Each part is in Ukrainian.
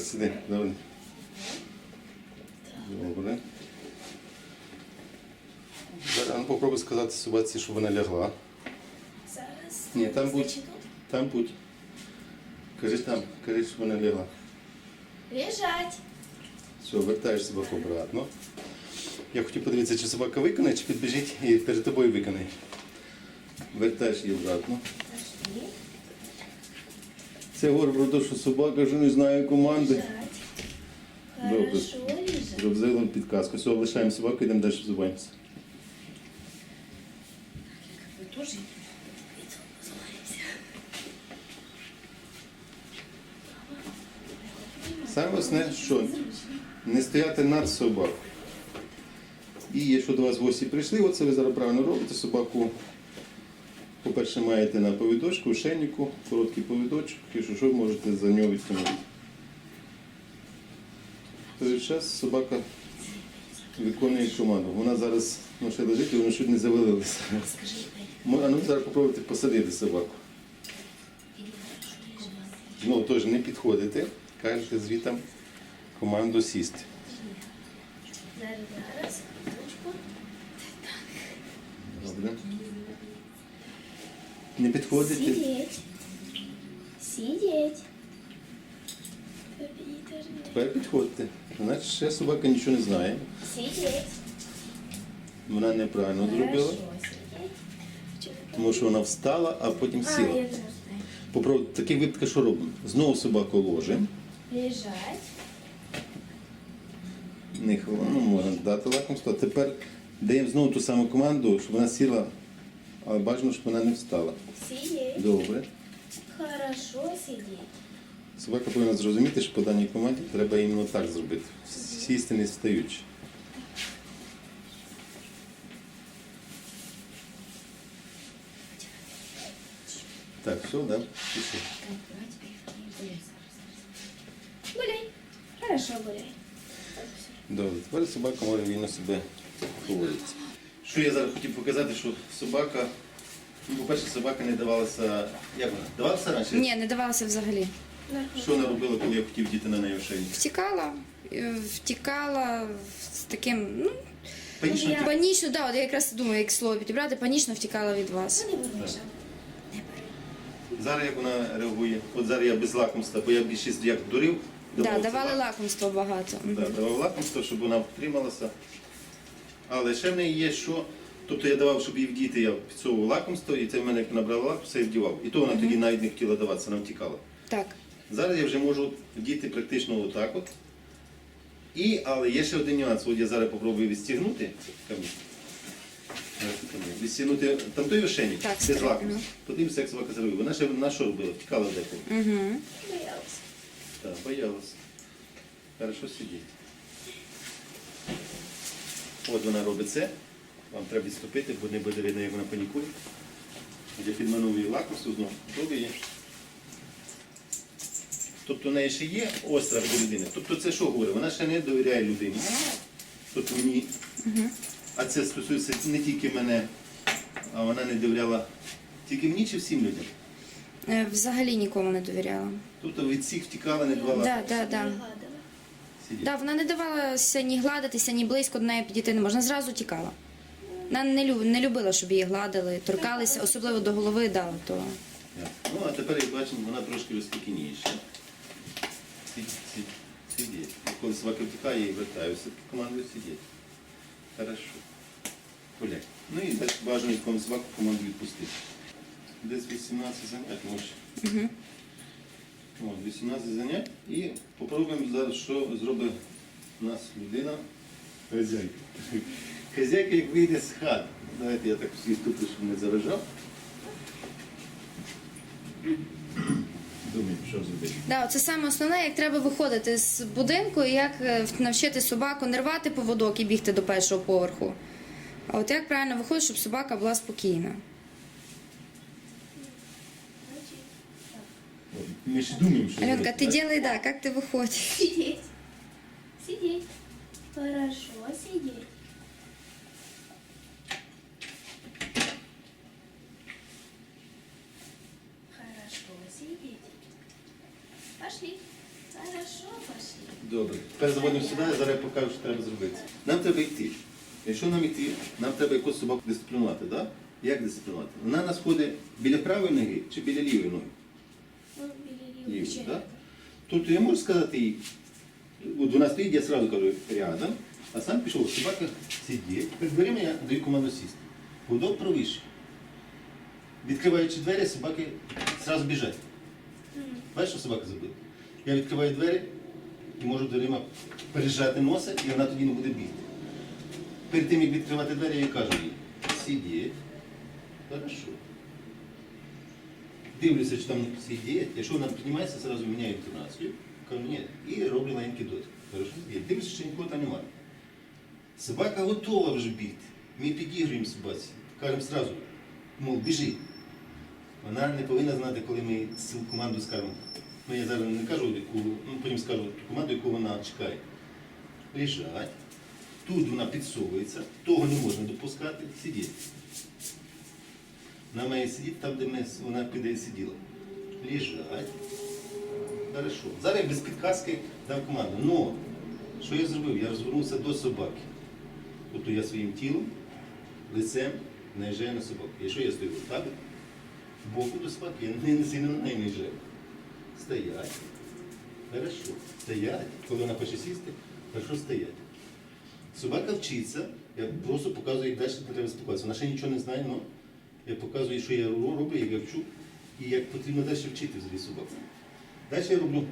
Сидить. Давай. Добре. Зараз ну, попробуй сказати собаці, щоб вона лягла. Зараз. Ні, там будь. Там будь. Кажи там, кажи, щоб вона лягла. Лежать. Все, вертаєш собаку обратно. Я хотів подивитися, чи собака виконає, чи підбіжить і перед тобою виконає. Вертаєш її обратно. Пошли. Це говорить про те, що собака вже не знає команди. Добре. Лежать. Підказку. Все, лишаємо собаку, йдемо далі називаємося. Саме основне, що не стояти над собакою. І якщо до вас гості прийшли, оце ви зараз правильно робите собаку. По-перше, маєте на повідочку, ошейнику, короткий повідочок, якщо що, можете за нього відтягнути. В той час собака виконує команду. Вона зараз ну, ще лежить і вона чуть не завалилася. А ну зараз попробуйте посадити собаку. Ну, теж не підходите, кажете звітам команду сісти. Зараз, зараз. Добре. Не підходите. Сидеть. Сидеть. Тепер підходите. Значить, ще собака нічого не знає. Сидеть. Вона неправильно зробила, тому що вона встала, а потім сіла. Попробуй, в таких випадках що робимо? Знову собаку ложимо. Лежать. Не хвилину, ну, можна дати лакомство. Тепер даємо знову ту саму команду, щоб вона сіла, але бажано, щоб вона не встала. Сидеть. Добре. Хорошо сидеть. Собака повинна зрозуміти, що по даній команді треба іменно так зробити. Сісти не встаючи. Так, все, да? Пішли. Гуляй. Хорошо гуляй. Добре, тепер собака може вільно себе поводити. Що я зараз хотів показати, що собака, ну, по-перше, собака не давалася. Як вона? Давалася раніше? Ні, не давалося взагалі. Що вона робила, коли я хотів діти на неї в шиї? Втікала, е, втікала з таким, ну, Панічно Я- панічно, да, от я якраз думаю, як слово підібрати, панічно втікала від вас. Зараз як вона реагує? От зараз я без лакомства, бо я більшість як дурив. Да, давали лакомство багато. Да, давав лакомство, щоб вона втрималася. Але ще в неї є що. Тобто я давав, щоб їй вдіти, я підсовував лакомство, і це в мене як набрала лакомство, я вдівав. І то вона тоді навіть не хотіла даватися, вона втікала. Так. Зараз я вже можу вдіти практично отак от. І, але є ще один нюанс. От я зараз попробую відстігнути. Камінь. Відстігнути там той ошейник, Так, без скажи, лакомства. Подивимося, як собака зробила. Вона ще на що робила? Втікала деколи. Угу. Так, боялась. Хорошо сидіть. От вона робить це. Вам треба відступити, бо не буде видно, як вона панікує. Я підманув її лакомство знову. Є. Тобто в неї ще є острах до людини. Тобто це що говорить? Вона ще не довіряє людині. Тобто мені. А це стосується не тільки мене, а вона не довіряла тільки мені чи всім людям. Е, Взагалі нікому не довіряла. Тобто від всіх втікала, не давала. Да, да, да. Сидіти. Да, вона не давалася ні гладитися, ні близько до неї підійти не можна. Зразу тікала. Вона не, люб, не любила, щоб її гладили, торкалися, особливо до голови, да, то. Ну, а тепер, як бачимо, вона трошки вже спокійніша. Сидіть. Коли собака втікає, я її вертаю, все командую сидіти. Хорошо. Гуляй. Ну і далі бажано якому собаку команду відпустити. Десь 18 занять може. Угу. От, 18 занять. І попробуємо зараз, що зробить у нас людина. Хазяйка. Хазяйка, як вийде з хати. Давайте я так всі ступлю, щоб не заважав. Думаю, що зробити. Да, це саме основне, як треба виходити з будинку, і як е, навчити собаку не рвати поводок і бігти до першого поверху. А от як правильно виходить, щоб собака була спокійна. Ми ж думаємо, що Аленка, так? делай, да, как ты выходишь? Сидеть. Сидеть. Хорошо сидеть. Хорошо сидеть. Пошли. Хорошо, пошли. Добре. Тепер заводимо сюди, я зараз покажу, що треба зробити. Нам треба йти. Якщо нам йти, нам треба якусь собаку дисциплінувати, так? Да? Як дисциплінувати? Вона нас ходить біля правої ноги чи біля лівої ноги? Ну, бери Лівої. Тобто я можу сказати їй, от вона стоїть, я одразу кажу рядом, а сам пішов, собака сидить, перед дверима я даю команду сісти. Гудок правіше. Відкриваючи двері, собаки одразу біжать. Бачиш, що собака зробила? Я відкриваю двері і можу дверима пережати носа, і вона тоді не буде бігти. Перед тим, як відкривати двері, я кажу їй, сидіть. Хорошо. Дивлюся, чи там сидіть. Якщо вона піднімається, одразу міняю інтонацію. Кажу, ні, і роблю маленький дотик. Дивлюся, що нікого там немає. Собака готова вже бігти. Ми підігруємо собаці. Кажемо одразу, мов, біжи. Вона не повинна знати, коли ми цю команду скажемо. Ну, я зараз не кажу, яку, ну, потім скажу ту команду, яку вона чекає. Лежать. Тут вона підсовується, того не можна допускати, сидіти. Вона має сидіти там, де ми, вона піде сиділа. Лежать. Хорошо. Зараз я без підказки дав команду. Но, що я зробив? Я розвернувся до собаки. Тобто я своїм тілом, лицем наїжджаю на собаку. Якщо я стою отак, боку до собаки, я не сильно на неї наїжджаю. Стоять. Хорошо. Стоять. Коли вона хоче сісти, хорошо стоять. Собака вчиться, я просто показую, як далі треба спілкуватися. Вона ще нічого не знає, але я показую, що я роблю, як я вчу, і як потрібно далі вчити взагалі собаку. Далі я роблю,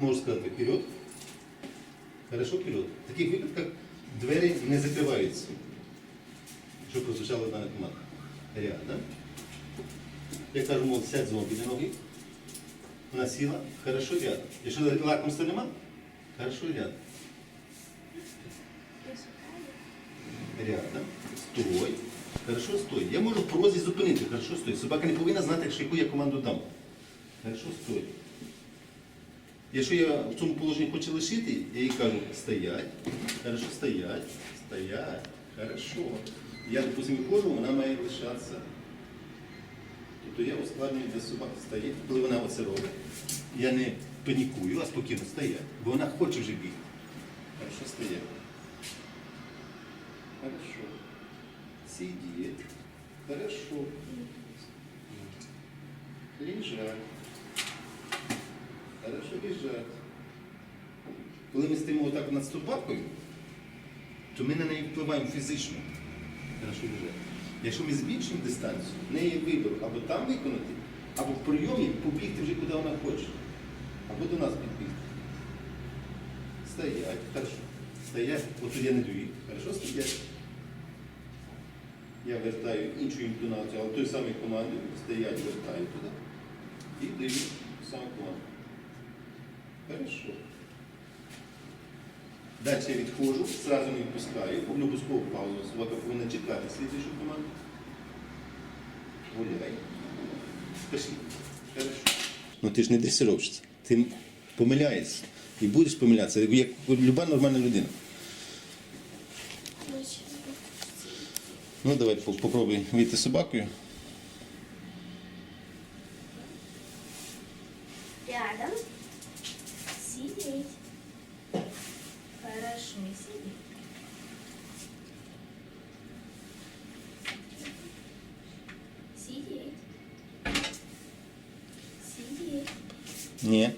можу сказати, вперед. Хорошо, вперед. В таких випадках двері не закриваються. Щоб прозвучала дана команда. Рядом. Я кажу, мов, сядь знову біля ноги. Вона сіла, хорошо рядом. Якщо лакомства нема, хорошо рядом. Рядом. Стой. Хорошо, стой. Я можу в порозі зупинити. Хорошо, стой. Собака не повинна знати, яку я команду дам. Хорошо, стой. Якщо я в цьому положенні хочу лишити, я їй кажу, стоять, хорошо, стоять, стоять, хорошо. Я, допустим, виходжу, вона має лишатися. Тобто я ускладнюю для собаки стоїть, коли вона оце робить. Я не панікую, а спокійно стоять. Бо вона хоче вже бігти. Хорошо, стоять. Хорошо. Сидеть. Хорошо. Лежать. Хорошо лежать. Коли ми стоїмо отак над собакою, то ми на неї впливаємо фізично. Хорошо лежать. Якщо ми збільшимо дистанцію, в неї є вибір або там виконати, або в прийомі побігти вже куди вона хоче. Або до нас підбігти. Стоять, хорошо. Стоять, от я не даю. Хорошо, стоять. Я вертаю іншу інтонацію, але той самий командою стоять, вертаю туди. І даю саме команду. Хорошо. Далі я відходжу, зразу не відпускаю, пускову паузу. Собака повинна чекати слідчу команду. Гуляй. Пішли. Хорошо. Ну ти ж не дресировщиця. Ти помиляєшся. І будеш помилятися, як люба нормальна людина. Ну давай попробуй вийти собакою. Рядом. Сидеть. Хорошо, сидеть. Сидеть. Сидеть. Ні.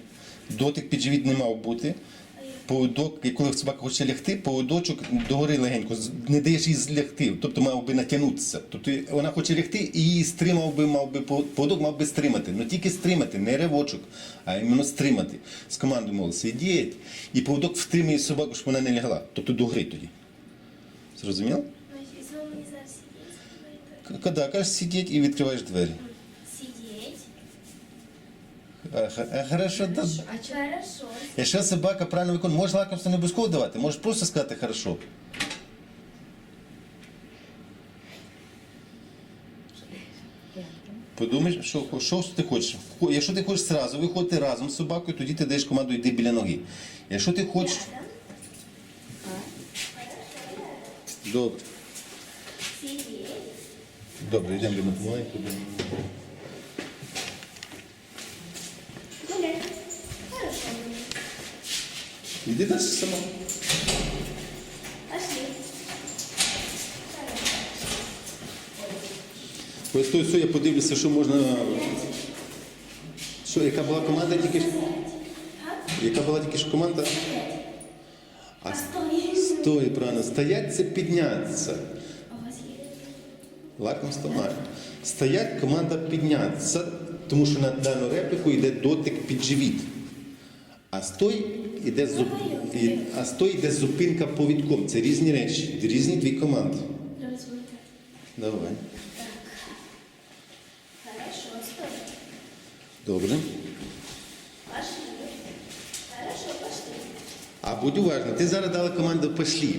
Дотик під живіт не мав бути. Поводок, і коли собака хоче лягти, поводочок догори легенько, не даєш їй злягти, тобто мав би натягнутися. Тобто вона хоче лягти і її стримав би, мав би поводок мав би стримати. Ну тільки стримати, не ривочок, а іменно стримати. З командою мов сидіть, і поводок втримує собаку, щоб вона не лягла. Тобто до гри тоді. Зрозумів? Значит, з зараз сидеть. Коли кажеш сидіть і відкриваєш двері. Сидеть. А, х- а, Хорошо, да. Хорошо. Якщо собака правильно виконує, можеш лакомство не обов'язково давати, можеш просто сказати хорошо. Подумай, що, що ти хочеш. Якщо ти хочеш зразу виходити разом з собакою, тоді ти даєш команду йди біля ноги. Якщо ти хочеш. Добре. Добре, йдемо до маленьку. Іди далі сама. Пошли. Ось то все, я подивлюся, що можна. Що, яка була команда тільки? Яка була тільки що команда? А стой, правильно. Стоять це піднятися. У вас є? Лаком стомає. Стоять команда піднятися, тому що на дану репліку йде дотик під живіт. А стой іде зуп... а стой йде зупинка повідком. Це різні речі, різні дві команди. Розвертати. Давай. Стой. Добре. Пошли. Хорошо. А будь уважний, ти зараз дала команду пошлі.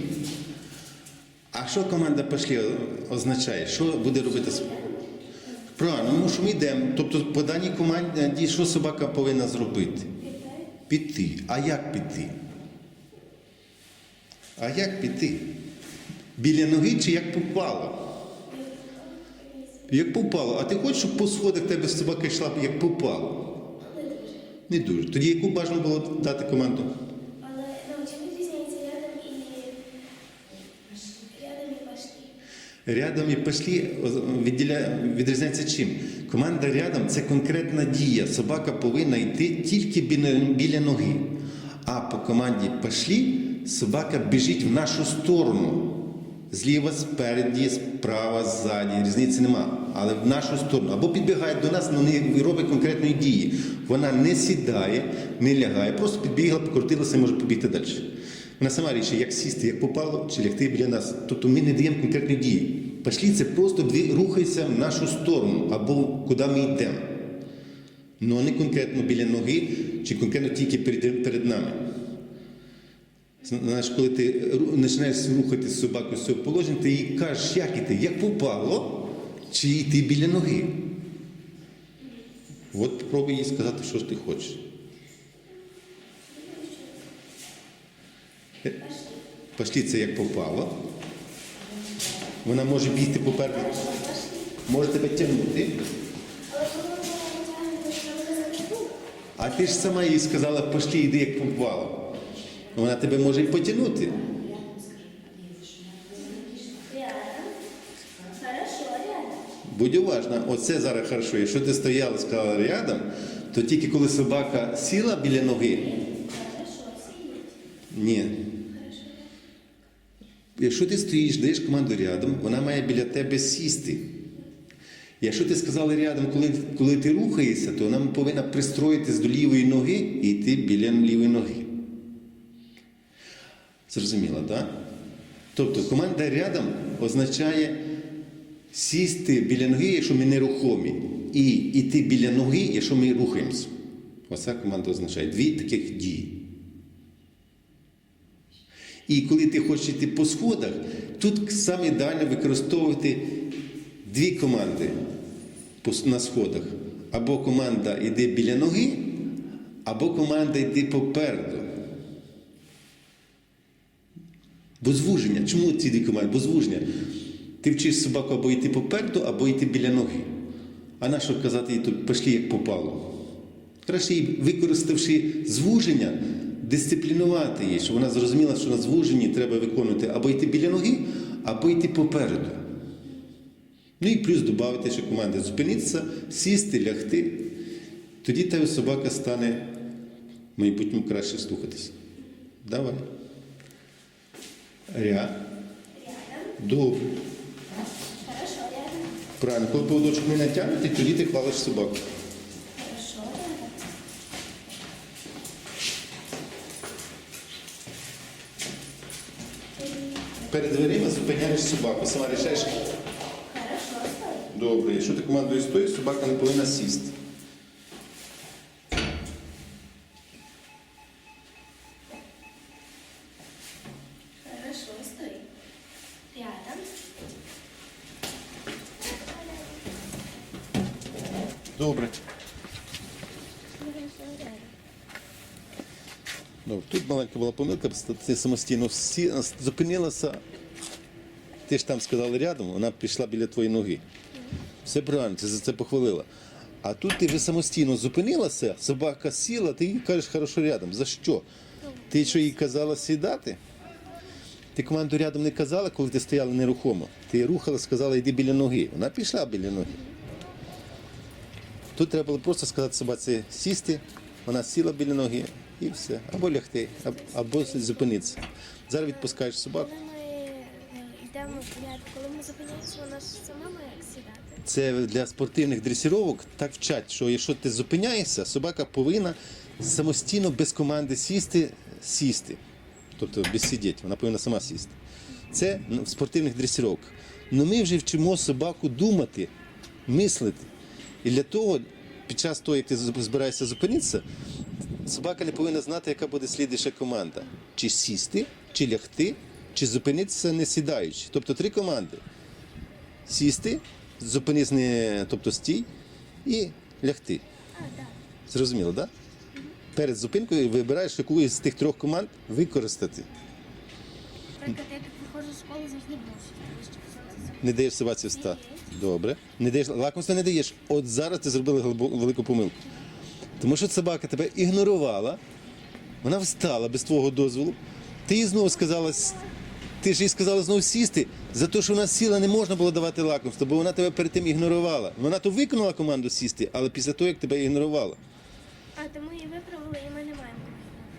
А що команда пошлі означає? Що буде робити? Правильно, ну що ми йдемо. Тобто по даній команді, що собака повинна зробити? Піти. А як піти? А як піти? Біля ноги чи як попало? Як попало. А ти хочеш, щоб по сходах тебе собака йшла як попало? Не дуже. Тоді яку бажано було дати команду? Але ну, чим відрізняється рядом і рядом і пошли? Рядом і відділя... відрізняється чим? Команда рядом це конкретна дія. Собака повинна йти тільки біля, ноги. А по команді пошли собака біжить в нашу сторону. Зліва, спереді, справа, ззаді. Різниці нема. Але в нашу сторону. Або підбігає до нас, але не робить конкретної дії. Вона не сідає, не лягає, просто підбігла, покрутилася і може побігти далі. Вона сама рішить, як сісти, як попало, чи лягти біля нас. Тобто ми не даємо конкретної дії. Пошли це просто дві- рухайся в нашу сторону або куди ми йдемо. Ну не конкретно біля ноги, чи конкретно тільки перед, нами. Знаєш, коли ти починаєш рухати з собакою з цього положення, ти їй кажеш, як іти, як попало, чи йти біля ноги. От попробуй їй сказати, що ж ти хочеш. Пошли це як попало. Вона може бігти попереду, може тебе тягнути. А ти ж сама їй сказала, пошли, йди як попало. Вона тебе може і потягнути. Будь уважна, оце зараз хорошо. Якщо ти стояла, сказала рядом, то тільки коли собака сіла біля ноги, ні. Якщо ти стоїш, даєш команду рядом, вона має біля тебе сісти. Якщо ти сказала рядом, коли, коли ти рухаєшся, то вона повинна пристроїтись до лівої ноги і йти біля лівої ноги. Зрозуміло, так? Тобто команда рядом означає сісти біля ноги, якщо ми нерухомі, і йти біля ноги, якщо ми рухаємося. Оця команда означає дві таких дії. І коли ти хочеш йти по сходах, тут саме ідеально використовувати дві команди на сходах. Або команда йде біля ноги, або команда йде попереду. Бо звуження. Чому ці дві команди? Бо звуження. Ти вчиш собаку або йти попереду, або йти біля ноги. А на що казати їй тут пішли, як попало? Краще використавши звуження, дисциплінувати її, щоб вона зрозуміла, що на звуженні треба виконувати або йти біля ноги, або йти попереду. Ну і плюс додати ще команди зупинитися, сісти, лягти. Тоді та собака стане в майбутньому краще слухатися. Давай. Ря. Добре. Правильно, коли поводочок не натягнути, тоді ти хвалиш собаку. Перед дверима зупиняєш собаку, сама рішаєш. Хорошо, стой. Добре, якщо ти командуєш стоїть, собака не повинна сісти. Хорошо, стой. Рядом. Добре. Хорошо, рядом. Добре. Тут маленька була помилка, ти самостійно сі... зупинилася. Ти ж там сказали рядом, вона пішла біля твоєї ноги. Все правильно, ти за це похвалила. А тут ти вже самостійно зупинилася, собака сіла, ти їй кажеш хорошо рядом. За що? Ну, Ти що їй казала сідати? Ти команду рядом не казала, коли ти стояла нерухомо. Ти рухала, сказала, йди біля ноги. Вона пішла біля ноги. Тут треба було просто сказати собаці сісти, вона сіла біля ноги і все. Або лягти, або, зупинитися. Зараз відпускаєш собаку. Коли ми е, йдемо коли ми зупиняємося, вона ж сама має сідати. Це для спортивних дресіровок так вчать, що якщо ти зупиняєшся, собака повинна самостійно без команди сісти, сісти. Тобто без сидіти, вона повинна сама сісти. Це ну, в спортивних дресіровках. Ну ми вже вчимо собаку думати, мислити. І для того, під час того, як ти збираєшся зупинитися, собака не повинна знати, яка буде слідуюча команда. Чи сісти, чи лягти, чи зупинитися не сідаючи. Тобто три команди сісти, зупинись, не, тобто стій і лягти. Зрозуміло, так? Да? Перед зупинкою вибираєш, яку із тих трьох команд використати. Наприклад, я так виходжу з школи, завжди Не даєш собаці встати. Добре. Не даєш лакомства не даєш. От зараз ти зробила велику помилку. Тому що собака тебе ігнорувала, вона встала без твого дозволу. Ти їй знову сказала, ти ж їй сказала знову сісти. За те, що вона сіла, не можна було давати лакомство, бо вона тебе перед тим ігнорувала. Вона то виконала команду сісти, але після того, як тебе ігнорувала. А тому її виправили, і ми не маємо.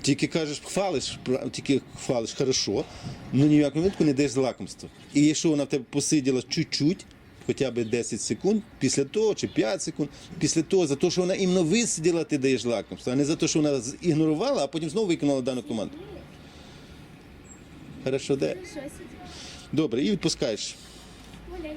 Тільки кажеш, хвалиш, тільки хвалиш хорошо, ну ні в випадку не даєш лакомство. І якщо вона в тебе посиділа чуть-чуть, хоча б 10 секунд, після того чи 5 секунд, після того, за те, що вона іменно висиділа, ти даєш лакомство, а не за те, що вона ігнорувала, а потім знову виконала дану команду. Хорошо, де? Добре, і відпускаєш. Гуляй.